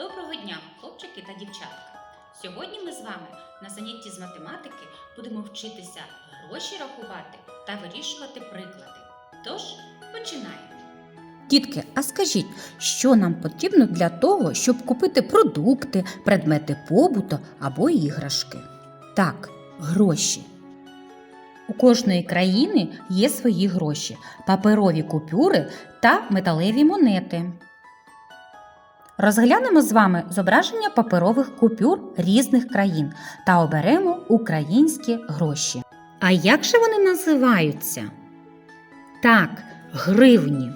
Доброго дня, хлопчики та дівчатка! Сьогодні ми з вами на занятті з математики будемо вчитися гроші рахувати та вирішувати приклади. Тож, починаємо. Дітки, а скажіть, що нам потрібно для того, щоб купити продукти, предмети побуту або іграшки? Так, гроші. У кожної країни є свої гроші, паперові купюри та металеві монети. Розглянемо з вами зображення паперових купюр різних країн та оберемо українські гроші. А як же вони називаються? Так, гривні.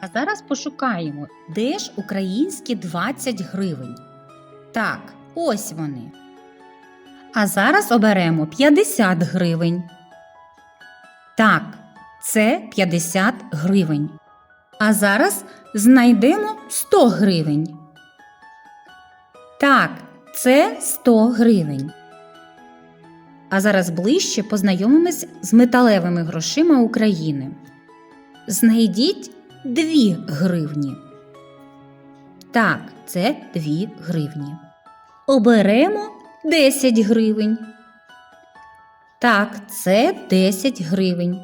А зараз пошукаємо, де ж українські 20 гривень. Так, ось вони. А зараз оберемо 50 гривень. Так, це 50 гривень. А зараз знайдемо 100 гривень. Так, це 100 гривень. А зараз ближче познайомимось з металевими грошима України. Знайдіть 2 гривні. Так, це 2 гривні. Оберемо 10 гривень. Так, це 10 гривень.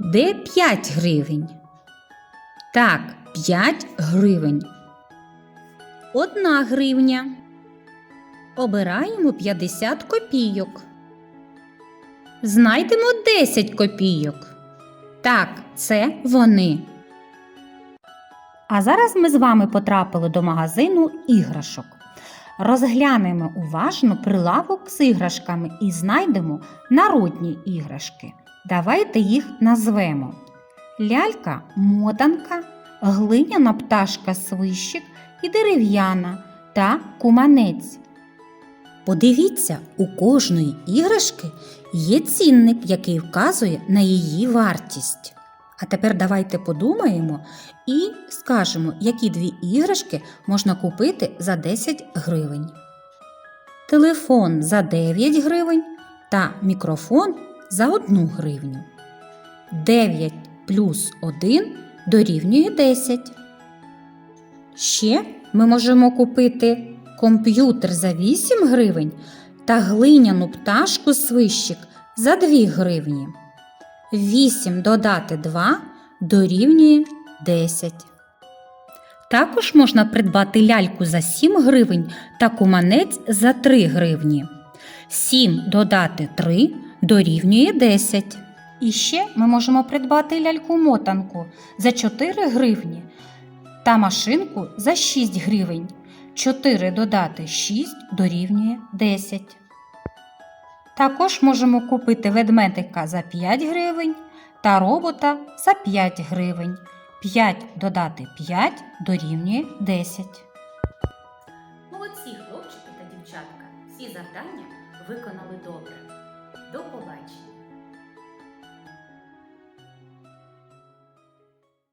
Де 5 гривень? Так, 5 гривень. Одна гривня. Обираємо 50 копійок. Знайдемо 10 копійок. Так, це вони. А зараз ми з вами потрапили до магазину іграшок. Розглянемо уважно прилавок з іграшками і знайдемо народні іграшки. Давайте їх назвемо: лялька мотанка, глиняна пташка свищик і дерев'яна та куманець. Подивіться, у кожної іграшки є цінник, який вказує на її вартість. А тепер давайте подумаємо і скажемо, які дві іграшки можна купити за 10 гривень. Телефон за 9 гривень та мікрофон за 1 гривню. 9 плюс 1 дорівнює 10. Ще ми можемо купити комп'ютер за 8 гривень та глиняну пташку свищик за 2 гривні. 8 додати 2 дорівнює 10. Також можна придбати ляльку за 7 гривень та куманець за 3 гривні. 7 додати 3 дорівнює 10. І ще ми можемо придбати ляльку-мотанку за 4 гривні та машинку за 6 гривень. 4 додати 6 дорівнює 10. Також можемо купити ведмедика за 5 гривень та робота за 5 гривень. 5 додати 5 дорівнює 10. Молодці, хлопчики та дівчатка! Всі завдання виконали добре. До побачення!